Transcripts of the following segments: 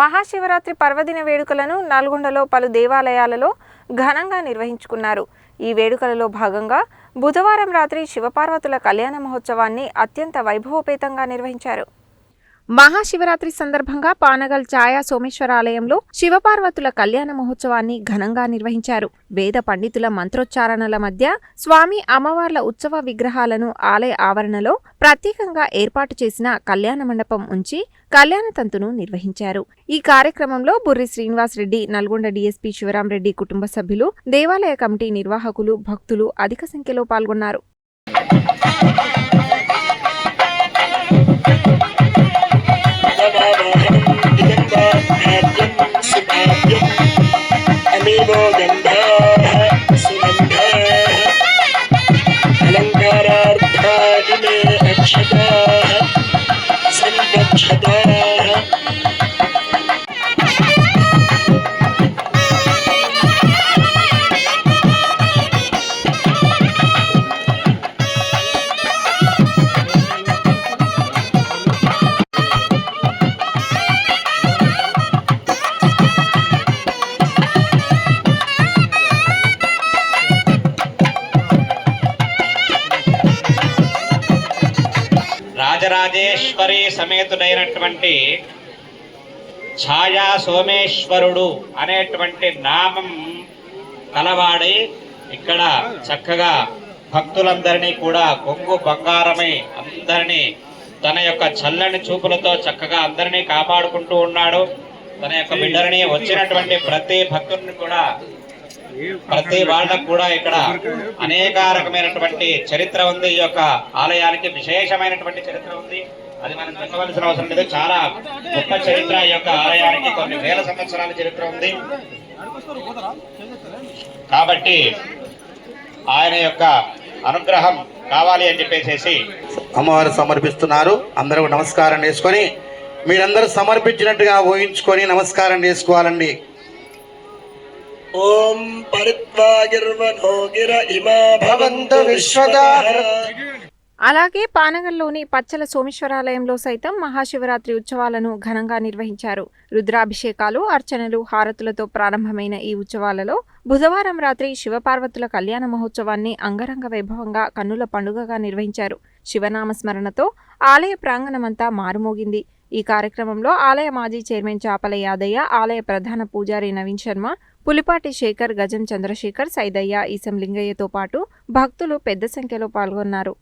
మహాశివరాత్రి పర్వదిన వేడుకలను నల్గొండలో పలు దేవాలయాలలో ఘనంగా నిర్వహించుకున్నారు. ఈ వేడుకలలో భాగంగా బుధవారం రాత్రి శివపార్వతుల కళ్యాణ మహోత్సవాన్ని అత్యంత వైభవోపేతంగా నిర్వహించారు. మహాశివరాత్రి సందర్భంగా పానగల్ ఛాయా సోమేశ్వరాలయంలో శివపార్వతుల కళ్యాణ మహోత్సవాన్ని ఘనంగా నిర్వహించారు. వేద పండితుల మంత్రోచ్చారణల మధ్య స్వామి అమ్మవార్ల ఉత్సవ విగ్రహాలను ఆలయ ఆవరణలో ప్రత్యేకంగా ఏర్పాటు చేసిన కళ్యాణ మండపం ఉంచి కళ్యాణ తంతును నిర్వహించారు. ఈ కార్యక్రమంలో బుర్రి శ్రీనివాస్ రెడ్డి నల్గొండ డీఎస్పీ శివరాంరెడ్డి కుటుంబ సభ్యులు దేవాలయ కమిటీ నిర్వాహకులు భక్తులు అధిక సంఖ్యలో పాల్గొన్నారు. Amino Gandhara రాజేశ్వరి సమేతుడైనటువంటి ఛాయా సోమేశ్వరుడు అనేటువంటి నామం కలవాడి ఇక్కడ చక్కగా భక్తులందరినీ కూడా కొంగు బంగారమై అందరినీ తన యొక్క చల్లని చూపులతో చక్కగా అందరినీ కాపాడుకుంటూ ఉన్నాడు. తన యొక్క బిడ్డలని వచ్చినటువంటి ప్రతి భక్తుడిని కూడా ప్రతి వాళ్ళకు కూడా ఇక్కడ అనేక రకమైనటువంటి చరిత్ర ఉంది. ఈ యొక్క ఆలయానికి విశేషమైనటువంటి చరిత్ర ఉంది. అది మనం చెప్పవలసిన అవసరం లేదు. చాలా గొప్ప చరిత్ర ఈ యొక్క ఆలయానికి కొన్ని వేల సంవత్సరాల చరిత్ర ఉంది. కాబట్టి ఆయన యొక్క అనుగ్రహం కావాలి అని చెప్పేసి అమ్మవారు సమర్పిస్తున్నారు. అందరూ నమస్కారం చేసుకొని మీరందరూ సమర్పించినట్టుగా ఊహించుకొని నమస్కారం చేసుకోవాలండి. ॐ परित्वागिर्वनो गिर इमा भवन्तु विश्वदा అలాగే పానగల్లోని పచ్చల సోమేశ్వరాలయంలో సైతం మహాశివరాత్రి ఉత్సవాలను ఘనంగా నిర్వహించారు రుద్రాభిషేకాలు అర్చనలు హారతులతో ప్రారంభమైన ఈ ఉత్సవాలలో బుధవారం రాత్రి శివపార్వతుల కళ్యాణ మహోత్సవాన్ని అంగరంగ వైభవంగా కన్నుల పండుగగా నిర్వహించారు శివనామ స్మరణతో ఆలయ ప్రాంగణమంతా మారుమోగింది ఈ కార్యక్రమంలో ఆలయ మాజీ చైర్మన్ చాపల యాదయ్య ఆలయ ప్రధాన పూజారి నవీన్ శర్మ పులిపాటి శేఖర్ గజం చంద్రశేఖర్ సైదయ్య ఈసం లింగయ్యతో పాటు భక్తులు పెద్ద సంఖ్యలో పాల్గొన్నారు.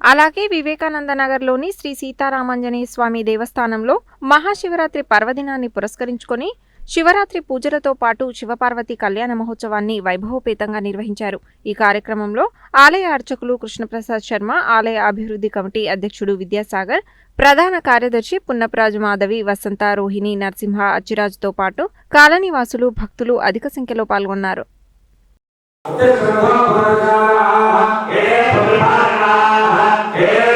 అలాగే వివేకానంద నగర్లోని శ్రీ సీతారామాంజనేయ స్వామి దేవస్థానంలో మహాశివరాత్రి పర్వదినాన్ని పురస్కరించుకొని శివరాత్రి పూజలతో పాటు శివపార్వతి కళ్యాణ మహోత్సవాన్ని వైభవోపేతంగా నిర్వహించారు. ఈ కార్యక్రమంలో ఆలయ అర్చకులు కృష్ణప్రసాద్ శర్మ ఆలయ అభివృద్ధి కమిటీ అధ్యక్షుడు విద్యాసాగర్ ప్రధాన కార్యదర్శి పున్నప్రాజు మాధవి వసంత రోహిణి నరసింహ అచ్చిరాజుతో పాటు కాలనీవాసులు భక్తులు అధిక సంఖ్యలో పాల్గొన్నారు. ఓం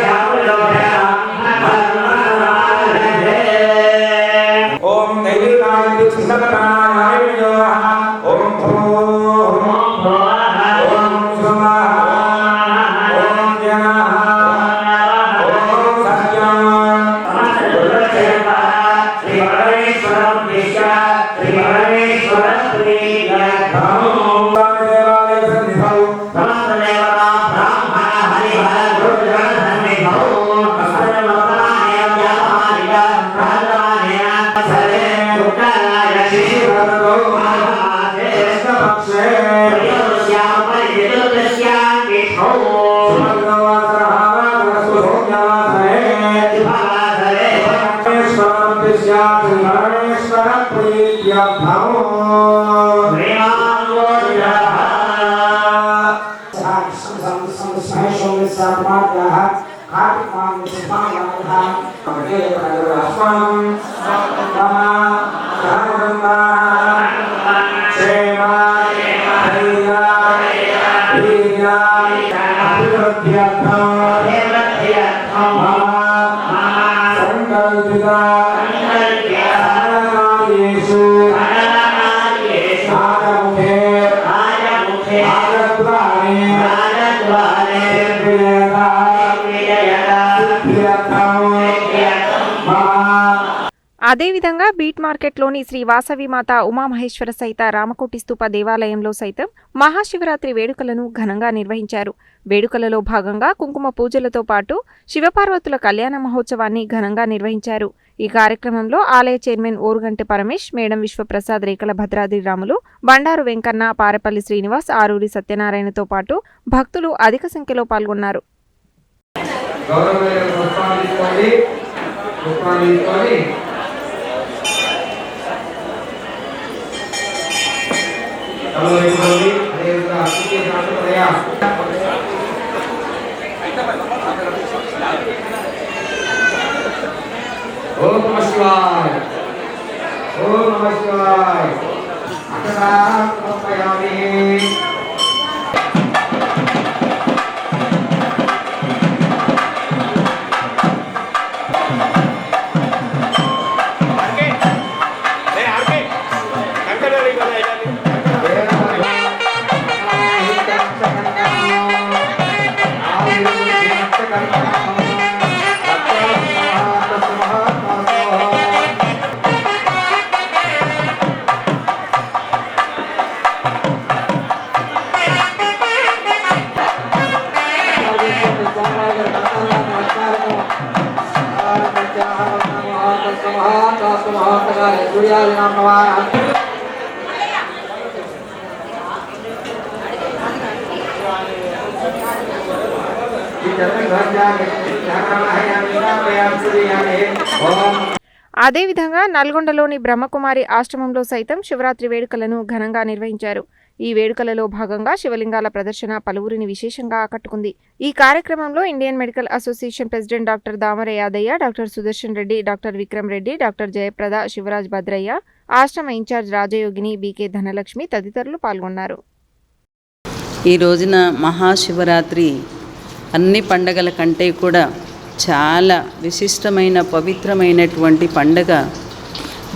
सर्वाद्याः कार्तिकां सुभायाः अग्रे प्रदर्शनं मम सर्वदा क्षेमा धैर्या धैर्या अभिवृद्ध्यर्थम् అదేవిధంగా బీట్ మార్కెట్లోని శ్రీ వాసవి మాత ఉమామహేశ్వర సైత రామకోటి స్తూప దేవాలయంలో సైతం మహాశివరాత్రి వేడుకలను ఘనంగా నిర్వహించారు. వేడుకలలో భాగంగా కుంకుమ పూజలతో పాటు శివపార్వతుల కళ్యాణ మహోత్సవాన్ని ఘనంగా నిర్వహించారు. ఈ కార్యక్రమంలో ఆలయ చైర్మన్ ఓరుగంటి పరమేష్ మేడం విశ్వప్రసాద్ రేఖల భద్రాద్రి రాములు బండారు వెంకన్న పారపల్లి శ్రీనివాస్ ఆరూరి సత్యనారాయణతో పాటు భక్తులు అధిక సంఖ్యలో పాల్గొన్నారు. గౌరవమైన పుష్పాలు తీసుకోండి పుష్పాలు తీసుకొని తలలో వేసుకోండి అదేవిధంగా అతిథి సాంప్రదాయ ఓం నమ శివాయ ఓం నమ శివాయ అక్కడ అదేవిధంగా నల్గొండలోని బ్రహ్మకుమారి ఆశ్రమంలో సైతం శివరాత్రి వేడుకలను ఘనంగా నిర్వహించారు. ఈ వేడుకలలో భాగంగా శివలింగాల ప్రదర్శన పలువురిని విశేషంగా ఆకట్టుకుంది. ఈ కార్యక్రమంలో Indian medical association president doctor Damara Yadaiah doctor Sudarshan Reddy doctor Vikram Reddy doctor Jayaprada Shivraj Bhadraiah ఆశ్రమ ఇన్ఛార్జ్ రాజయోగిని బీకే ధనలక్ష్మి తదితరులు పాల్గొన్నారు. ఈ రోజున మహాశివరాత్రి అన్ని పండగల కంటే కూడా చాలా విశిష్టమైన పవిత్రమైనటువంటి పండగ.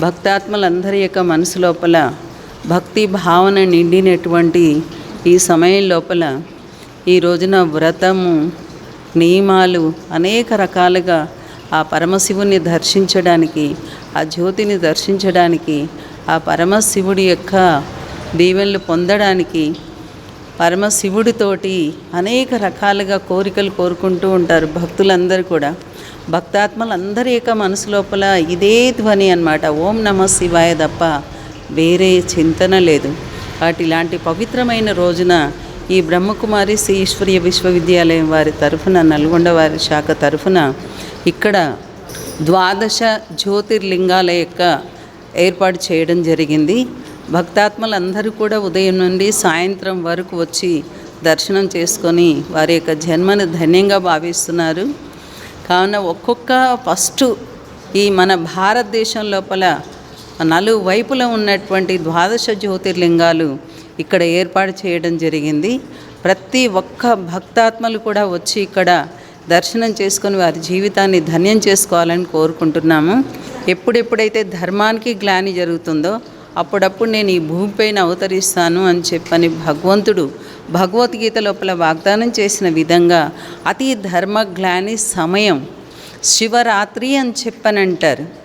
భక్తాత్మలందరి యొక్క మనసు లోపల భక్తి భావన నిండినటువంటి ఈ సమయం లోపల ఈ రోజున వ్రతము నియమాలు అనేక రకాలుగా ఆ పరమశివుని దర్శించడానికి ఆ జ్యోతిని దర్శించడానికి ఆ పరమశివుడి యొక్క దీవెనలు పొందడానికి పరమశివుడితోటి అనేక రకాలుగా కోరికలు కోరుకుంటూ ఉంటారు భక్తులందరూ కూడా. భక్తాత్మలందరి యొక్క మనసు లోపల ఇదే ధ్వని అన్నమాట. ఓం నమ శివాయ తప్ప వేరే చింతన లేదు. కాబట్టి ఇలాంటి పవిత్రమైన రోజున ఈ బ్రహ్మకుమారి శ్రీ ఈశ్వరీయ విశ్వవిద్యాలయం వారి తరఫున నల్గొండ వారి శాఖ తరఫున ఇక్కడ ద్వాదశ జ్యోతిర్లింగాల యొక్క ఏర్పాటు చేయడం జరిగింది. భక్తాత్మలందరూ కూడా ఉదయం నుండి సాయంత్రం వరకు వచ్చి దర్శనం చేసుకొని వారి యొక్క జన్మను ధన్యంగా భావిస్తున్నారు. కావున ఒక్కొక్క ఫస్ట్ ఈ మన భారతదేశం లోపల నలువైపుల ఉన్నటువంటి ద్వాదశ జ్యోతిర్లింగాలు ఇక్కడ ఏర్పాటు చేయడం జరిగింది. ప్రతి ఒక్క భక్తాత్మలు కూడా వచ్చి ఇక్కడ దర్శనం చేసుకొని వారి జీవితాన్ని ధన్యం చేసుకోవాలని కోరుకుంటున్నాము. ఎప్పుడెప్పుడైతే ధర్మానికి గ్లాని జరుగుతుందో అప్పుడప్పుడు నేను ఈ భూమిపైన అవతరిస్తాను అని చెప్పని భగవంతుడు భగవద్గీత లోపల వాగ్దానం చేసిన విధంగా అతి ధర్మగ్లాని సమయం శివరాత్రి అని చెప్పనంటారు.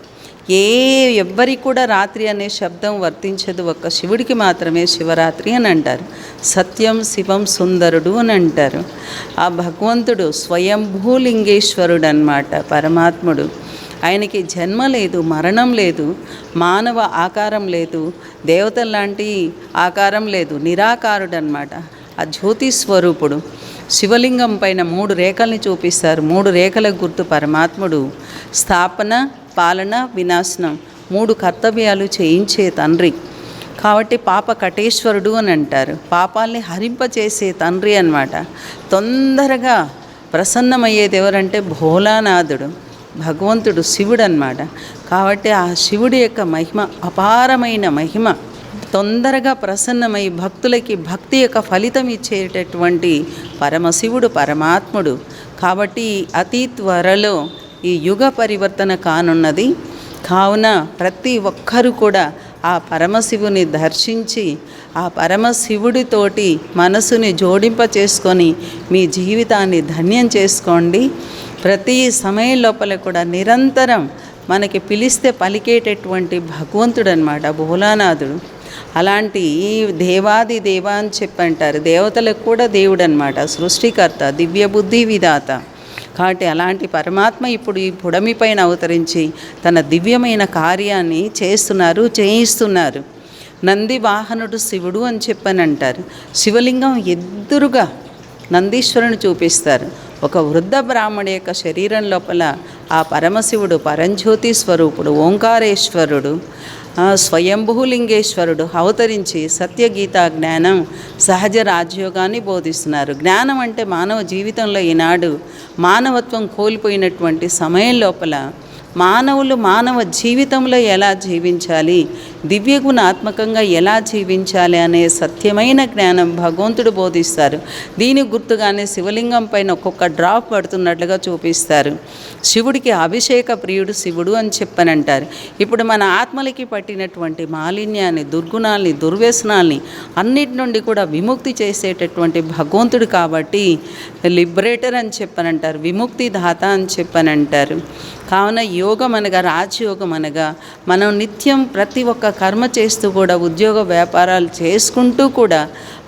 ఏ ఎవ్వరికి కూడా రాత్రి అనే శబ్దం వర్తించదు. ఒక్క శివుడికి మాత్రమే శివరాత్రి అని అంటారు. సత్యం శివం సుందరుడు అని అంటారు. ఆ భగవంతుడు స్వయంభూలింగేశ్వరుడు అనమాట పరమాత్ముడు. ఆయనకి జన్మ లేదు మరణం లేదు మానవ ఆకారం లేదు దేవతల్లాంటి ఆకారం లేదు నిరాకారుడనమాట ఆ జ్యోతి స్వరూపుడు శివలింగం పైన మూడు రేఖల్ని చూపిస్తారు. మూడు రేఖల గుర్తు పరమాత్ముడు. స్థాపన పాలన వినాశనం మూడు కర్తవ్యాలు చేయించే తండ్రి. కాబట్టి పాప కటేశ్వరుడు అని అంటారు. పాపాల్ని హరింపచేసే తండ్రి అన్నమాట. తొందరగా ప్రసన్నమయ్యేది ఎవరంటే భోలానాథుడు. భగవంతుడు శివుడు అన్నమాట కాబట్టి ఆ శివుడి యొక్క మహిమ అపారమైన మహిమ తొందరగా ప్రసన్నమై భక్తులకి భక్తి యొక్క ఫలితం ఇచ్చేటటువంటి పరమశివుడు పరమాత్ముడు. కాబట్టి అతి త్వరలో ఈ యుగ పరివర్తన కానున్నది. కావున ప్రతి ఒక్కరూ కూడా ఆ పరమశివుని దర్శించి ఆ పరమశివుడితోటి మనసుని జోడింప చేసుకొని మీ జీవితాన్ని ధన్యం చేసుకోండి. ప్రతి సమయం లోపల కూడా నిరంతరం మనకి పిలిస్తే పలికేటటువంటి భగవంతుడు అనమాట భోలానాథుడు అలాంటి దేవాది దేవ అని చెప్పి అంటారు. దేవతలకు కూడా దేవుడు అనమాట సృష్టికర్త దివ్య బుద్ధి విధాత. కాబట్టి అలాంటి పరమాత్మ ఇప్పుడు ఈ పుడమి పైన అవతరించి తన దివ్యమైన కార్యాన్ని చేస్తున్నారు చేయిస్తున్నారు. నంది వాహనుడు శివుడు అని చెప్పని అంటారు. శివలింగం ఎదురుగా నందీశ్వరుని చూపిస్తారు. ఒక వృద్ధ బ్రాహ్మణి యొక్క శరీరం లోపల ఆ పరమశివుడు పరంజ్యోతి స్వరూపుడు ఓంకారేశ్వరుడు స్వయంభులింగేశ్వరుడు స్వయంభూలింగేశ్వరుడు అవతరించి సత్యగీత జ్ఞానం సహజ రాజయోగాన్ని బోధిస్తున్నారు. జ్ఞానం అంటే మానవ జీవితంలో ఈనాడు మానవత్వం కోల్పోయినటువంటి సమయం లోపల మానవులు మానవ జీవితంలో ఎలా జీవించాలి? దివ్య గుణాత్మకంగా ఎలా జీవించాలి అనే సత్యమైన జ్ఞానం భగవంతుడు బోధిస్తారు. దీని గుర్తుగానే శివలింగం పైన ఒక్కొక్క డ్రాప్ పడుతున్నట్లుగా చూపిస్తారు. శివుడికి అభిషేక ప్రియుడు శివుడు అని చెప్పనంటారు. ఇప్పుడు మన ఆత్మలకి పట్టినటువంటి మాలిన్యాన్ని దుర్గుణాల్ని దుర్వ్యసనాల్ని అన్నిటి నుండి కూడా విముక్తి చేసేటటువంటి భగవంతుడు కాబట్టి లిబరేటర్ అని చెప్పనంటారు విముక్తి దాత అని చెప్పనంటారు. కావున యోగం అనగా రాజయోగం అనగా మనం నిత్యం ప్రతి ఒక్క కర్మ చేస్తూ కూడా ఉద్యోగ వ్యాపారాలు చేసుకుంటూ కూడా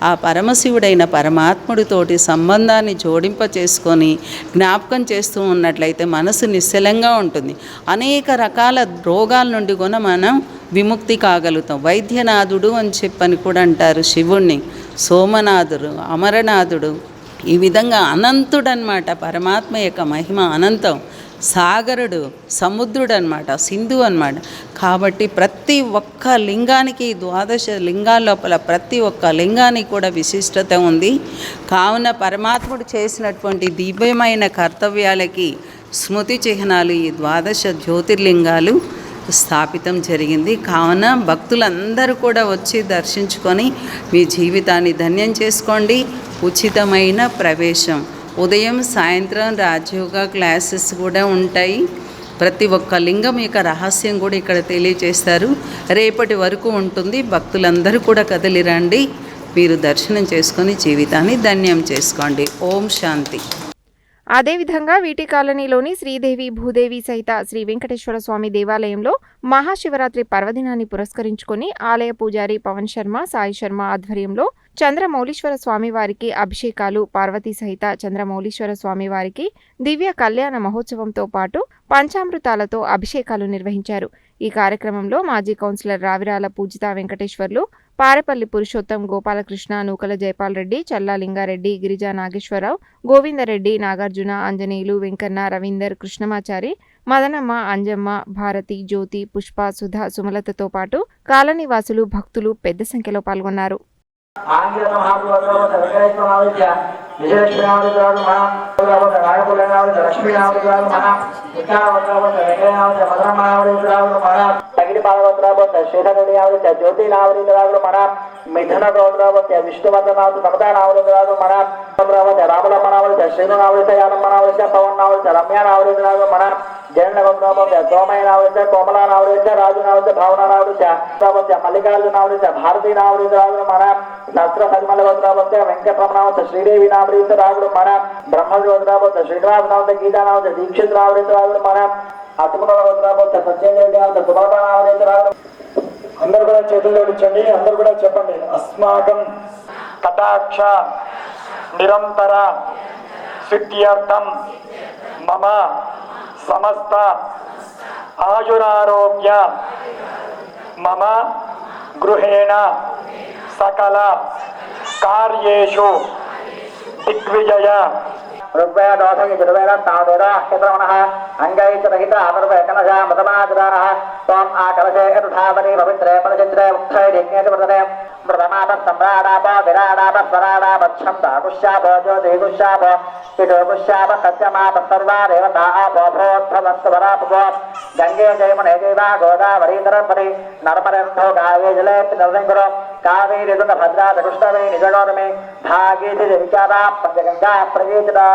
ఆ పరమశివుడైన పరమాత్ముడితోటి సంబంధాన్ని జోడింప చేసుకొని జ్ఞాపకం చేస్తూ ఉన్నట్లయితే మనసు నిశ్చలంగా ఉంటుంది. అనేక రకాల రోగాల నుండి కూడా మనం విముక్తి కాగలుగుతాం. వైద్యనాథుడు అని చెప్పని కూడా అంటారు శివుణ్ణి. సోమనాథుడు అమరనాథుడు ఈ విధంగా అనంతుడనమాట పరమాత్మ యొక్క మహిమ అనంతం. సాగరుడు సముద్రుడు అనమాట సింధు అనమాట కాబట్టి ప్రతి ఒక్క లింగానికి ద్వాదశ లింగాల లోపల ప్రతి ఒక్క లింగానికి కూడా విశిష్టత ఉంది. కావున పరమాత్ముడు చేసినటువంటి దివ్యమైన కర్తవ్యాలకి స్మృతి చిహ్నాలు ఈ ద్వాదశ జ్యోతిర్లింగాలు స్థాపితం జరిగింది. కావున భక్తులందరూ కూడా వచ్చి దర్శించుకొని మీ జీవితాన్ని ధన్యం చేసుకోండి. ఉచితమైన ప్రవేశం. ఉదయం సాయంత్రం రాజయోగా క్లాసెస్ కూడా ఉంటాయి. ప్రతి ఒక్క లింగం యొక్క రహస్యం కూడా ఇక్కడ తెలియజేస్తారు. రేపటి వరకు ఉంటుంది. భక్తులందరూ కూడా కదిలిరండి మీరు దర్శనం చేసుకొని జీవితాన్ని ధన్యం చేసుకోండి. ఓం శాంతి. అదేవిధంగా వీటి కాలనీలోని శ్రీదేవి భూదేవి సహిత శ్రీ వెంకటేశ్వర స్వామి దేవాలయంలో మహాశివరాత్రి పర్వదినాన్ని పురస్కరించుకొని ఆలయ పూజారి పవన్ శర్మ సాయి శర్మ ఆధ్వర్యంలో చంద్రమౌళీశ్వర స్వామివారికి అభిషేకాలు పార్వతీ సహిత చంద్రమౌళీశ్వర స్వామివారికి దివ్య కళ్యాణ మహోత్సవంతో పాటు పంచామృతాలతో అభిషేకాలు నిర్వహించారు. ఈ కార్యక్రమంలో మాజీ కౌన్సిలర్ రావిరాల పూజిత వెంకటేశ్వర్లు పారెపల్లి పురుషోత్తం గోపాలకృష్ణ నూకల జైపాల్ రెడ్డి చల్లా లింగారెడ్డి గిరిజా నాగేశ్వరరావు గోవిందరెడ్డి నాగార్జున ఆంజనేయులు వెంకన్న రవీందర్ కృష్ణమాచారి మదనమ్మ అంజమ్మ భారతి జ్యోతి పుష్ప సుధా సుమలతతో పాటు కాలనీవాసులు భక్తులు పెద్ద సంఖ్యలో పాల్గొన్నారు. ఆంగ్ల మహాభూత వెంకటేశ్వరావిద్య విజయలక్ష్మీనామృతాలు మహా నాగపుల్యనామృత లక్ష్మీనామృతాలు మహా ఉత్తావత్రావత వెంకటనామృత మధురమావృతాలు మహా తగిడి పార్వత్రావత శ్రీధరుడియావృత జ్యోతినావృతాలు మహా మిథున గోత్రావత విష్ణువర్ధనావృత సమతానావృతాలు మహా రావత రామలమ్మనావృత శ్రీనునావృత యానమ్మనావృత పవన్నావృత రమ్యానావృతాలు మహా జయన్న గోత్రావత సోమయనావృత కోమలానావృత రాజునావృత భావనావృత రావత మల్లికార్జునావృత భారతీనావృతాలు మన శాస్త్ర సరిమల గోత్రావత వెంకటరమణావత శ్రీదేవి నామృత రావుడు మన బ్రహ్మజోత్రావత శ్రీనివాసనావత గీతానావత దీక్షిత్ రావుడు మన అతుమల గోత్రావత అంత సుభానావత రావుడు అందరు కూడా చేతులు జోడించండి అందరు కూడా చెప్పండి. అస్మాకం కటాక్ష నిరంతర సిద్ధ్యర్థం మమ సమస్త ఆయురారోగ్య మమ గృహేణ సకల కార్యేషు దిగ్విజయ ఋగ్వేదోషమి గిరివేద తావేద క్షత్రమణః అంగైచ రహిత అమర్వేకనజ మృతమాజరానః త్వం ఆకలశే యథావని పవిత్రే పదచిత్రే ఉత్థై యజ్ఞేతి వర్తనే మృతమాప సమ్రాడాప విరాడాప స్వరాడాప ఛందాకుశ్యాప జ్యోతిగుశ్యాప పితోగుశ్యాప సత్యమాప సర్వా దేవతా గంగే జయమునే దేవా గోదావరీ నర్మదే నర్మదేంధో గాయే జలే నరసింగురు కావేరి దుఃఖ భద్రా కృష్ణవే నిజగౌరమే భాగీతి విచారా పంచగంగా ప్రగీతిరా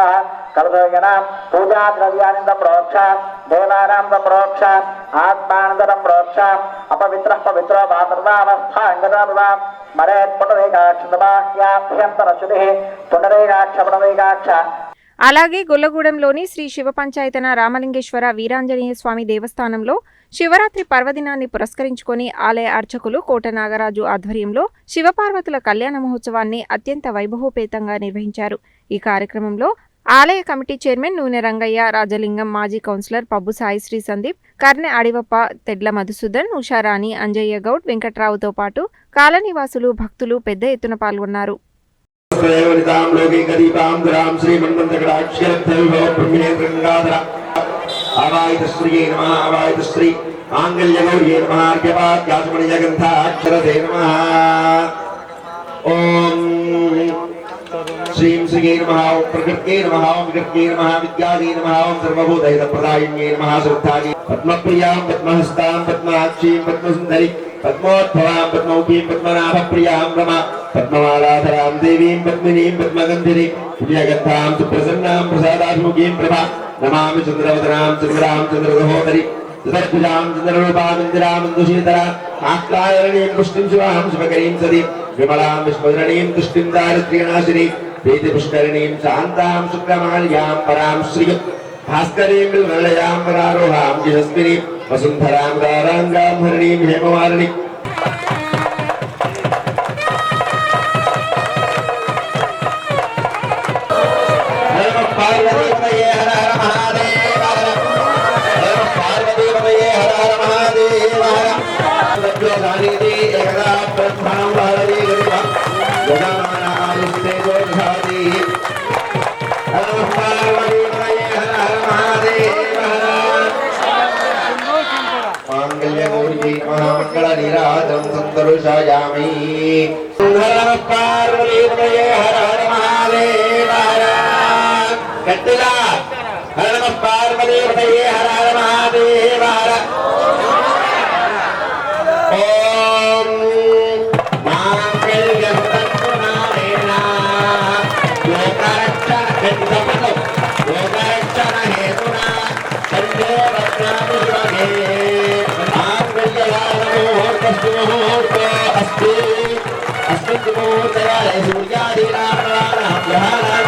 కలదోగణ పూజా ద్రవ్యాన్ని ప్రోక్ష ప్రోక్ష అపవిత్ర పవిత్ర పునరేకాక్ష పునరేకాక్ష అలాగే గొల్లగూడెంలోని శ్రీ శివ పంచాయతన రామలింగేశ్వర వీరాంజనేయ స్వామి దేవస్థానంలో శివరాత్రి పర్వదినాన్ని పురస్కరించుకొని ఆలయ అర్చకులు కోట నాగరాజు ఆధ్వర్యంలో శివపార్వతుల కళ్యాణ మహోత్సవాన్ని అత్యంత వైభవోపేతంగా నిర్వహించారు. ఈ కార్యక్రమంలో ఆలయ కమిటీ చైర్మన్ నూనె రంగయ్య రాజలింగం మాజీ కౌన్సిలర్ పబ్బు సాయిశ్రీ సందీప్ కర్నె అడివప్ప తెడ్ల మధుసూదన్ ఉషారాణి అంజయ్య గౌడ్ వెంకట్రావుతో పాటు కాలనీవాసులు భక్తులు పెద్ద ఎత్తున పాల్గొన్నారు. ఓం శ్రీం శ్రీయే నమ ఓం ప్రకృత్యే నమ ఓం వికృత్యే నమ విద్యాదే నమ ఓం సర్వభూతైత ప్రదాయిన్యే నమ శ్రద్ధాది పద్మప్రియాం పద్మహస్తాం పద్మాక్షీం పద్మసుందరి పద్మోద్భవాం పద్మౌఖీం పద్మనాభప్రియాం రమ పద్మమాలాధరాం దేవీం పద్మినీం పద్మగంధిని పుణ్యగంధాం సుప్రసన్నాం ప్రసాదాభిముఖీం ప్రభా నమామి చంద్రవదనాం చంద్రాం చంద్రసహోదరి చతుర్భుజాం చంద్రరూపామిందిరామందుశీతరా ఆక్లాయరణీం పుష్టిం శివాం శుభకరీం సదీం విమలాం విష్మధరణీం తుష్టిం దారిద్ర్యనాశిని वेदिपुष्करणीं शांता शुक्रमाल्यां परां श्रिय भास्करीं बिल्वलयां वरारोहां यशस्विनीं वसुन्धरां गाराङ्गां हरिणीं हेमवारिणीं पार्वती சயாமி பார்வதியுடைய ஹர ஹர மகாதேவ கட்டிலா ஹரண பார்வதியுடைய ஹர ஹர అస్మిన్ ముహూర్తయాలయ సూర్యాదీనాం ప్రవాణాం గ్రహాణాం